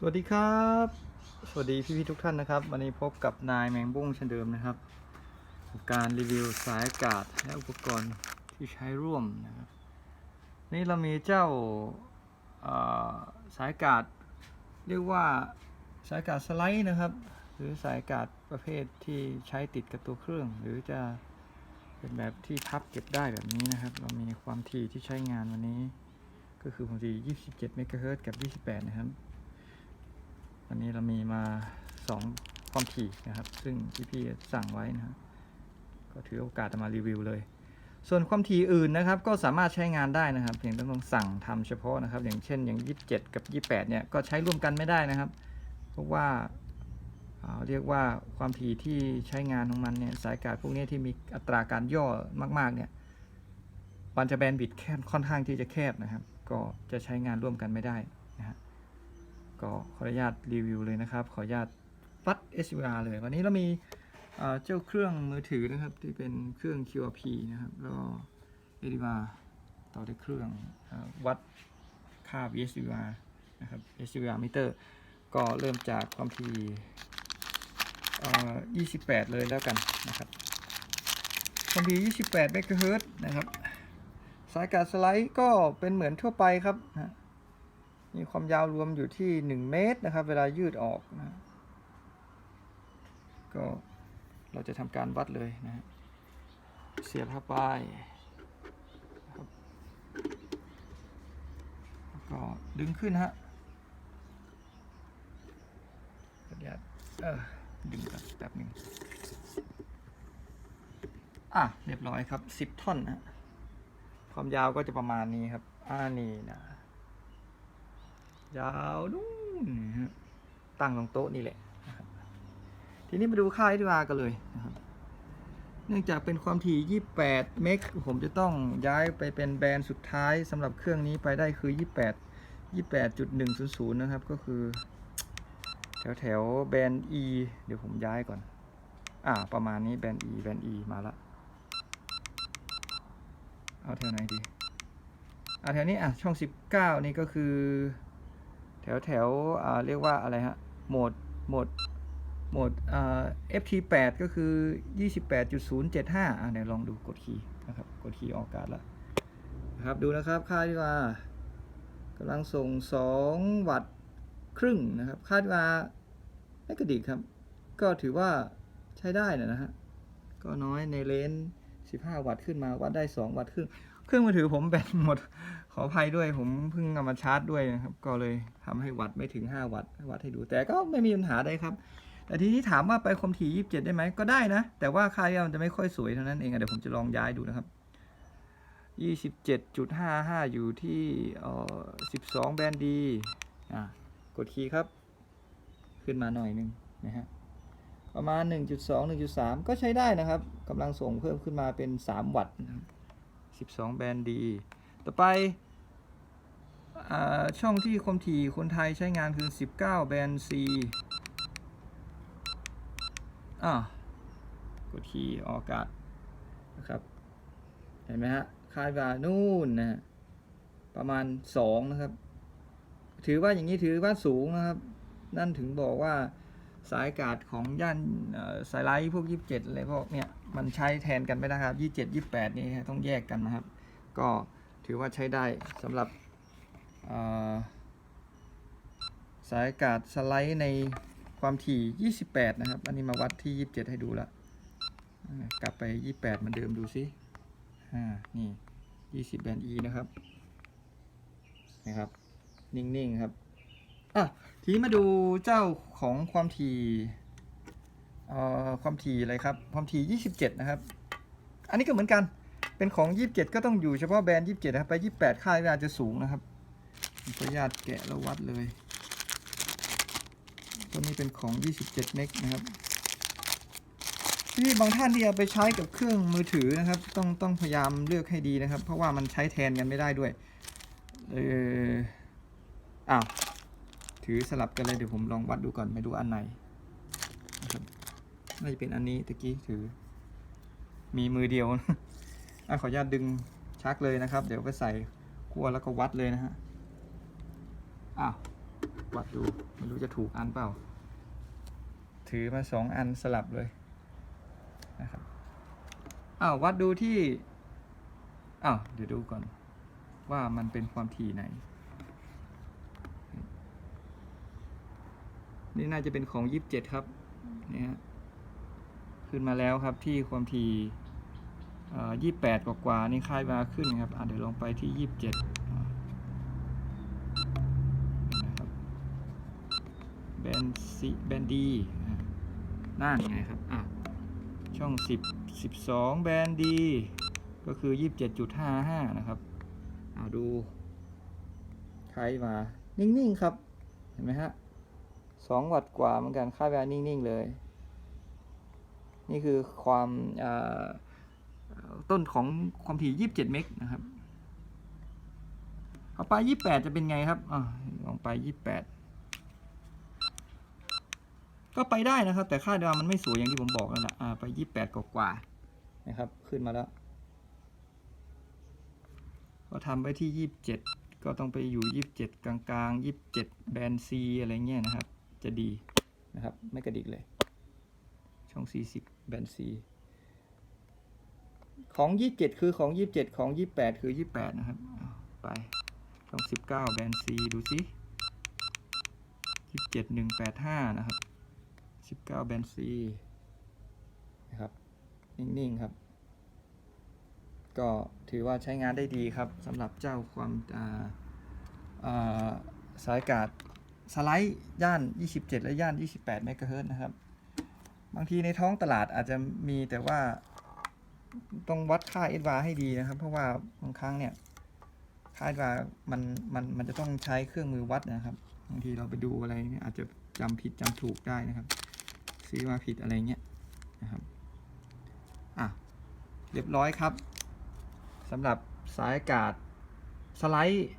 สวัสดีครับ สวัสดีพี่ๆทุกท่านนะครับ วันนี้พบกับนายแมงบุ้งเช่นเดิมนะครับกับ การรีวิวสายอากาศและอุปกรณ์ที่ใช้ร่วมนะครับ นี่เรามีเจ้าสายอากาศเรียกว่าสายอากาศสไลด์นะครับ หรือสายอากาศประเภทที่ใช้ติดกับตัวเครื่อง หรือจะเป็นแบบที่พับเก็บได้แบบนี้นะครับ เรามีความถี่ที่ใช้งานวันนี้ ก็คือความถี่ 27 เมกะเฮิรตซ์กับ 28 นะครับ วันนี้เรามีมา 2 ความถี่นะครับ ซึ่งพี่ๆสั่งไว้นะก็ถือโอกาสจะมารีวิวเลย ส่วนความถี่อื่นนะครับ ก็สามารถใช้งานได้นะครับเพียงแต่ต้องสั่งทำเฉพาะนะครับ อย่างเช่นอย่าง 27 กับ 28 เนี่ยก็ใช้ร่วมกันไม่ได้นะครับ เพราะว่าอ่าเรียกว่าความถี่ที่ใช้งานของมันเนี่ยสายอากาศพวกนี้ที่มีอัตราการย่อมากๆเนี่ยมันจะแบนบิดแคบค่อนข้างที่จะแคบนะครับ ก็จะใช้งานร่วมกันไม่ได้ ก็ขออนุญาตรีวิวเลยนะครับ ขออนุญาตวัด SUR เลย วันนี้เรามีเจ้าเครื่องมือถือนะครับ ที่เป็นเครื่อง QRP นะครับ แล้วก็ SUR ต่อด้วยเครื่องอวัดค่า VSUR นะครับ SUR meter ก็เริ่มจากความถี่28 เลยแล้วกันนะครับความถี่28เมกะเฮิรตซ์นะครับ สายการสไลด์ก็เป็นเหมือนทั่วไปครับนะ มีความยาวรวมอยู่ที่ 1 เมตรนะครับ เวลายืดออกนะก็เราจะทำการวัดเลยนะฮะเสียบเข้าไปนะครับก็ดึงขึ้นฮะขออนุญาตเออดึงกันแป๊บหนึ่งอะ เรียบร้อยครับ 10 ท่อนนะ ความยาวก็จะประมาณนี้ครับ อ่านี่นะ ยาวนู่นนะฮะตั้งตรงโต๊ะนี่แหละทีนี้มาดูค่า SDR กันเลยนะครับเนื่องจากเป็นความถี่ 28 เมก ผมจะต้องย้ายไปเป็นแบรนด์สุดท้ายสำหรับเครื่องนี้ไปได้คือ 28 28.100 นะครับ ก็คือ แถวแถวๆแบรนด์ E เดี๋ยวผมย้ายก่อน อ่า ประมาณนี้แบรนด์ E แบรนด์ E มาละ เอาแถวไหนดี เอาแถวนี้อะ ช่อง 19 นี่ก็คือ วแถวๆอ่าเรียกว่าอะไรฮะโหมดโหมดโหมด FT8 ก็คือ 28.075อ่าเดี๋ยวลองดูกดคีย์นะครับกดคีย์ออกอากาศแล้วนะครับดูนะครับค่าที่ว่ากำลังส่ง 2 วัตต์ครึ่งนะครับคาที่ว่าไม่กระดิกครับ ก็ถือว่าใช้ได้นะฮะก็น้อยในเลนส์15 วัตต์ขึ้นมาวัดได้ 2 วัตต์ครึ่ง เครื่องมือถือผมแบตหมด ขออภัยด้วยผมเพิ่งเอามาชาร์จด้วยนะครับ ก็เลยทำให้วัดไม่ถึง 5 วัตต์วัดให้ดู แต่ก็ไม่มีปัญหาใดครับ แต่ทีนี้ถามว่าไปความถี่ 27 ได้ไหมก็ได้นะ แต่ว่าค่าย่ามันจะไม่ค่อยสวยเท่านั้นเองอเดี๋ยวผมจะลองย้ายดูนะครับ 27.55 อยู่ที่เอ่อ12 แบนด์ดีอะกดคีย์ครับ ขึ้นมาหน่อยหนึงนะฮะประมาณ 1.2 1.3 ก็ใช้ได้นะครับกำลังส่งเพิ่มขึ้นมาเป็น 3 วัตต์นะครับ 12 แบนด์ดี ต่อไปอาช่องที่ความถี่คนไทยใช้งานคือ 19 แบนด์ C อ่ากดคีย์ออกอากาศนะครับ เห็นไหมฮะคาดว่านู่นนะฮะประมาณ 2 นะครับ ถือว่าอย่างนี้ถือว่าสูงนะครับ นั่นถึงบอกว่า สายอากาศของย่านสายไลท์พวก 27อะไรพวกเนี้ยมันใช้แทนกันไม่ได้ครับ 27 28 นี่ต้องแยกกันนะครับ ก็ถือว่าใช้ได้สำหรับสายอากาศสไลด์ในความถี่ 28 นะครับ อันนี้มาวัดที่ 27 ให้ดูละกลับไป 28เหมือนเดิมดูสิอ่านี่ 20 แบนด์ E นะครับนะครับ นิ่ง ๆ ครับ อะทีนี้มาดูเจ้าของความถี่เอ่อความถี่อะไรครับ ความถี่ 27 นะครับ อันนี้ก็เหมือนกันเป็นของ 27 ก็ต้องอยู่เฉพาะแบรนด์ 27 นะครับ ไป 28 ค่าเวลาจะสูงนะครับขออนุญาตแกะแล้ววัดเลย ตัวนี้เป็นของ 27 เมกนะครับ ที่บางท่านที่เอาไปใช้กับเครื่องมือถือนะครับ ต้องต้องพยายามเลือกให้ดีนะครับ เพราะว่ามันใช้แทนกันไม่ได้ด้วย เอออ้าว ถือสลับกันเลยเดี๋ยวผมลองวัดดูก่อนไม่ดูอันไหนนะครับน่าจะเป็นอันนี้ตะกี้ถือ มีมือเดียวนะอะขออนุญาตดึงชักเลยนะครับ เดี๋ยวไปใส่ขั้วแล้วก็วัดเลยนะฮะอ้าววัดดูไม่รู้จะถูกอันเปล่า ถือมาสองอันสลับเลยนะครับอ้าววัดดูที่อ้าวเดี๋ยวดูก่อน ว่ามันเป็นความถี่ไหน นี่น่าจะเป็นของยี่สิบเจ็ดครับนี่ฮะขึ้นมาแล้วครับที่ความถี่ยี่แปดกว่าๆนี่คาดมาขึ้นครับอะเดี๋ยวลองไปที่ยี่สิบเจ็ดนะครับแบนซีแบนดีอะนั่นไงครับอะช่องสิบสิบสองแบนดี ก็คือยี่สิบเจ็ดจุดห้าห้านะครับเอาดูคล้ายมานิ่ง ๆ ครับ เห็นไหมฮะ สองวัตต์กว่าเหมือนกันค่าเวลานิ่ง ๆ เลย นี่คือความต้นของความถี่ 27 เมกนะครับเอาไป 28 จะเป็นไงครับอลองไป 28 ก็ไปได้นะครับ แต่ค่าเดามันไม่สวยอย่างที่ผมบอกแล้วล่ะอ่าไป 28กว่านะครับ ขึ้นมาแล้ว ก็ทำไปที่ 27 ก็ต้องไปอยู่ 27 กลางๆ 27 แบนซีอะไรเงี้ยนะครับ จะดีนะครับ ไม่กระดิกเลย ช่อง 40 แบนซีของ 27 คือของ 27 ของ 28 คือ 28 นะครับ ไป ช่อง 19 แบนซีดูสิ27 185 นะครับ 19 แบนซีนะครับ นิ่ง ๆ ครับ ก็ถือว่าใช้งานได้ดีครับสำหรับเจ้าความอ่าอ่าสายกาด สไลด์ย่าน 27 และย่าน 28เมกะเฮิรตซ์นะครับ บางทีในท้องตลาดอาจจะมีแต่ว่าต้องวัดค่าเอ a ให้ดีนะครับ เพราะว่าบางครั้งเนี่ย ค่าเอ a มันมันมันจะต้องใช้เครื่องมือวัดนะครับ บางทีเราไปดูอะไรเนี่ยอาจจะจำผิดจำถูกได้นะครับ ซื้อมาผิดอะไรเงี้ยนะครับอะเรียบร้อยครับสำหรับสายอากาศสไลด์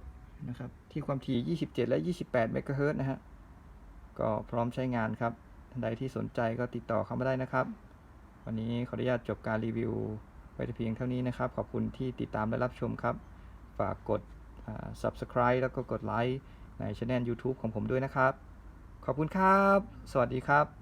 นะครับ ที่ความถี่ 27 และ 28 เมกะเฮิรตซ์นะฮะ ก็พร้อมใช้งานครับท่านใดที่สนใจก็ติดต่อเข้ามาได้นะครับ วันนี้ขออนุญาตจบการรีวิวไว้แต่เพียงเท่านี้นะครับ ขอบคุณที่ติดตามและรับชมครับ ฝากกด subscribe แล้วก็กดไลค์ในช่อง YouTube ของผมด้วยนะครับ ขอบคุณครับ สวัสดีครับ